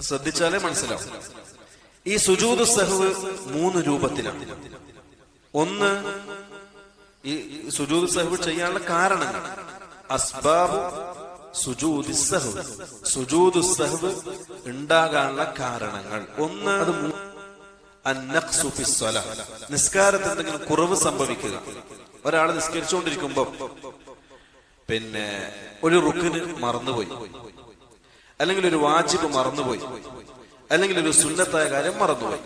ശ്രദ്ധിച്ചാലേ മനസ്സിലാവും. ഈ സുജൂദ് സഹവ് മൂന്ന് രൂപത്തിലാണ്. ഒന്ന് ഈ സുജൂദ് സഹവ് ചെയ്യാനുള്ള കാരണങ്ങൾ അസ്ബാബ് സുജൂദ് സഹവ്. സഹവ് ഉണ്ടാകാനുള്ള കാരണങ്ങൾ. ഒന്ന് അത് നിസ്കാരത്തിൽ എന്തെങ്കിലും കുറവ് സംഭവിക്കുക. ഒരാൾ നിസ്കരിച്ചുകൊണ്ടിരിക്കുമ്പോ പിന്നെ ഒരു റുക്കിന് മറന്നുപോയി. അല്ലെങ്കിൽ ഒരു വാജിബ് മറന്നുപോയി. അല്ലെങ്കിൽ ഒരു സുന്നത്തായ കാര്യം മറന്നുപോയി.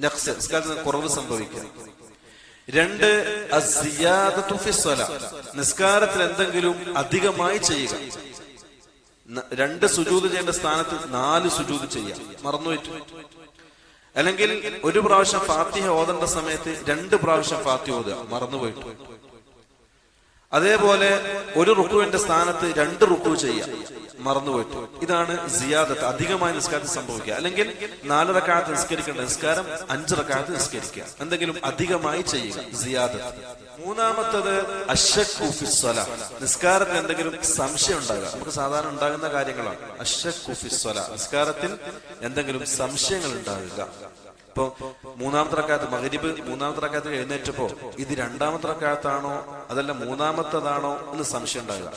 നിസ്കാരത്തിന് കുറവ് സംഭവിക്കുക രണ്ട്. നിസ്കാരത്തിൽ എന്തെങ്കിലും അധികമായി ചെയ്യുക. രണ്ട് സുജൂത് ചെയ്യേണ്ട സ്ഥാനത്ത് നാല് സുജൂത് ചെയ്യാം. മറന്നുപോയിട്ട്. അല്ലെങ്കിൽ ഒരു പ്രാവശ്യം ഫാത്തിഹ ഓതേണ്ട സമയത്ത് രണ്ട് പ്രാവശ്യം ഫാത്തിഹ ഓതുക. മറന്നുപോയിട്ട്. അതേപോലെ ഒരു റുക്കുവിന്റെ സ്ഥാനത്ത് രണ്ട് റുക്കു ചെയ്യാം മറന്നുപോയിട്ട്. ഇതാണ് സിയാദത്ത്. അധികമായി നിസ്കാരത്തിൽ സംഭവിക്കുക. അല്ലെങ്കിൽ നാല് റക്കാലത്ത് നിസ്കരിക്കേണ്ട നിസ്കാരം അഞ്ച് റക്കാലത്ത് നിസ്കരിക്കുക. എന്തെങ്കിലും അധികമായി ചെയ്യുക. സിയാദത്ത്. മൂന്നാമത്തത് അഷക്കുഫിസ്വല നിസ്കാരത്തിൽ എന്തെങ്കിലും സംശയം ഉണ്ടാകുക. നമുക്ക് സാധാരണ ഉണ്ടാകുന്ന കാര്യങ്ങളാണ്. അഷക്കുഫിസ്വല നിസ്കാരത്തിൽ എന്തെങ്കിലും സംശയങ്ങൾ ഉണ്ടാകുക. ഇപ്പൊ മൂന്നാമത്തെ റക്കാത്ത് മകരിബ് മൂന്നാമത്തെ റക്കാത്ത് എഴുന്നേറ്റപ്പോ ഇത് രണ്ടാമത്തെ റക്കാത്താണോ അതല്ല മൂന്നാമത്തതാണോ? എന്ന് സംശയം ഉണ്ടാകുക.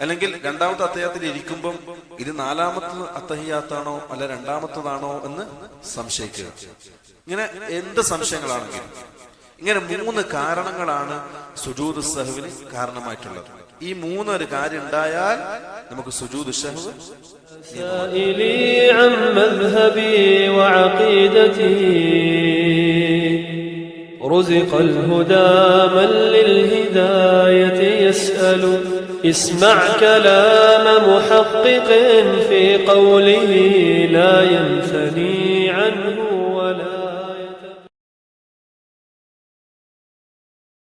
അല്ലെങ്കിൽ രണ്ടാമത്തെ അത്തഹ്യാത്തിൽ ഇരിക്കുമ്പം ഇത് നാലാമത്തെ അത്തഹിയാത്താണോ അല്ല രണ്ടാമത്തതാണോ എന്ന് സംശയിക്കുക ഇങ്ങനെ എന്ത് സംശയങ്ങളാണെങ്കിലും ഇങ്ങനെ മൂന്ന് കാരണങ്ങളാണ് സുജൂദ് സഹവിന് കാരണമായിട്ടുള്ളത് ഈ മൂന്നൊരു കാര്യം ഉണ്ടായാൽ നമുക്ക് സുജൂദ് സഹവ് سائلي عن مذهبي وعقيدتي رزق الهدى من للهداية يسأل. اسمع كلام محقق في قوله لا ينثني.